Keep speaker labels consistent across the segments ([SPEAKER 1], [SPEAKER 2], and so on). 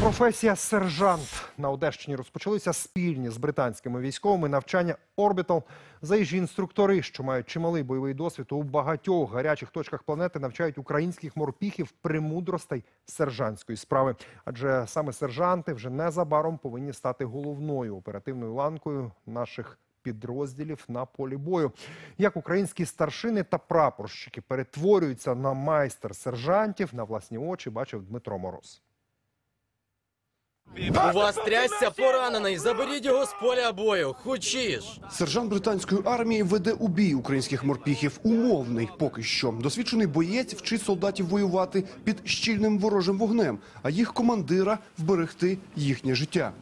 [SPEAKER 1] Професія сержант на Одещині розпочалися спільні з британськими військовими навчання Орбітал. Заїжджі інструктори, що мають чималий бойовий досвід у багатьох гарячих точках планети, навчають українських морпіхів премудростей сержантської справи. Адже саме сержанти вже незабаром повинні стати головною оперативною ланкою наших підрозділів на полі бою. Як українські старшини та прапорщики перетворюються на майстер сержантів на власні очі, бачив Дмитро Мороз.
[SPEAKER 2] У вас трясся поранений. Заберіть його з поля бою. Хочеш.
[SPEAKER 3] Сержант британської армії веде у бій українських морпіхів. Умовний поки що. Досвідчений боєць вчить солдатів воювати під щільним ворожим вогнем, а їх командира вберегти їхнє життя.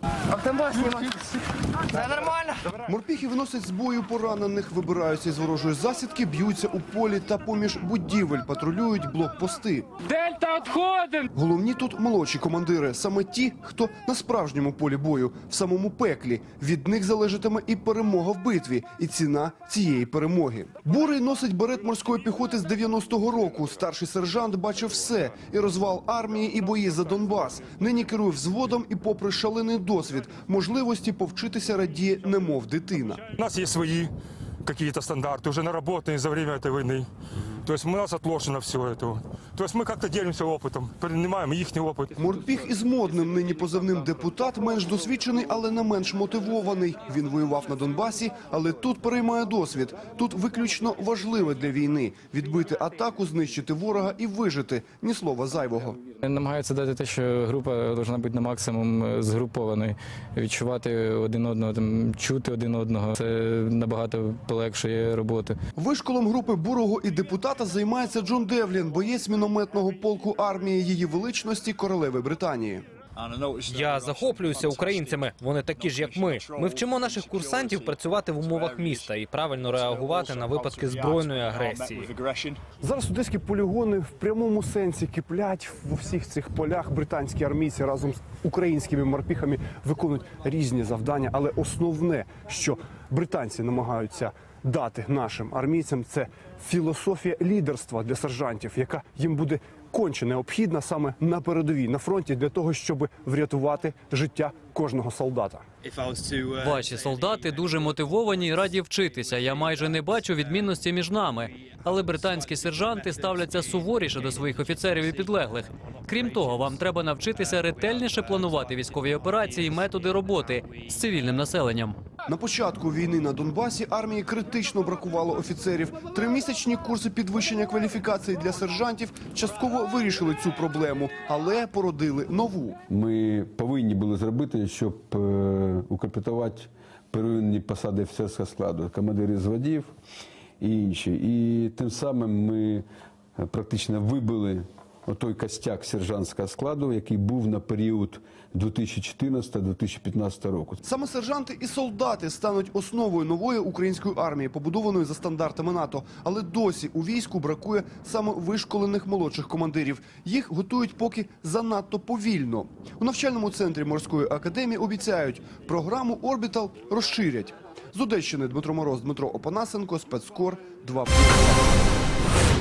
[SPEAKER 3] Морпіхи виносять з бою поранених, вибираються із ворожої засідки, б'ються у полі та поміж будівель патрулюють блокпости.
[SPEAKER 4] Дельта відходимо!
[SPEAKER 3] Головні тут молодші командири, саме ті, хто на справжньому полі бою, в самому пеклі. Від них залежатиме і перемога в битві, і ціна цієї перемоги. Бурий носить берет морської піхоти з 90-го року. Старший сержант бачив все: і розвал армії, і бої за Донбас. Нині керує взводом і, попри шалений досвід, можливості повчитися радіє, немов дитина.
[SPEAKER 5] У нас есть свои какие-то стандарты, уже наработанные за время этой войны. То есть у нас отложено все это. То есть мы как-то делимся опытом, перенимаем их опыт.
[SPEAKER 3] Морпіх із модним нині позивним депутат менш досвідчений, але не менш мотивований. Він воював на Донбасі, але тут переймає досвід. Тут виключно важливе для війни відбити атаку, знищити ворога і вижити. Ні слова зайвого.
[SPEAKER 4] Намагаються дати те, що група повинна бути на максимум е, згрупованою, відчувати один одного, там, чути один одного. Це набагато полегшує роботу.
[SPEAKER 3] Вишколом групи бурого і депутата займається Джон Девлін, боєць мінометного полку армії її величності королеви Британії.
[SPEAKER 6] Я захоплююся українцями. Вони такі ж, як ми. Ми вчимо наших курсантів працювати в умовах міста і правильно реагувати на випадки збройної агресії.
[SPEAKER 7] Зараз одеські полігони в прямому сенсі киплять в всіх цих полях. Британські армійці разом з українськими морпіхами виконують різні завдання. Але основне, що британці намагаються дати нашим армійцям, це філософія лідерства для сержантів, яка їм буде конче необхідна саме на передовій на фронті для того, щоб врятувати життя кожного солдата.
[SPEAKER 8] Ваші солдати дуже мотивовані і раді вчитися. Я майже не бачу відмінності між нами. Але британські сержанти ставляться суворіше до своїх офіцерів і підлеглих. Крім того, вам треба навчитися ретельніше планувати військові операції і методи роботи з цивільним населенням.
[SPEAKER 3] На початку війни на Донбасі армії критично бракувало офіцерів. Тримісячні курси підвищення кваліфікації для сержантів частково вирішили цю проблему, але породили нову.
[SPEAKER 9] Ми повинні були зробити, щоб е, укомплектувати первинні посади офіцерського складу, командири зводів і інші. І тим самим ми е, практично вибили той костяк сержантського складу, який був на період 2014-2015 року.
[SPEAKER 3] Саме сержанти і солдати стануть основою нової української армії, побудованої за стандартами НАТО. Але досі у війську бракує саме вишколених молодших командирів. Їх готують поки занадто повільно. У навчальному центрі морської академії обіцяють, програму Орбітал розширять. З Одещини Дмитро Мороз, Дмитро Опанасенко, спецкор 2+.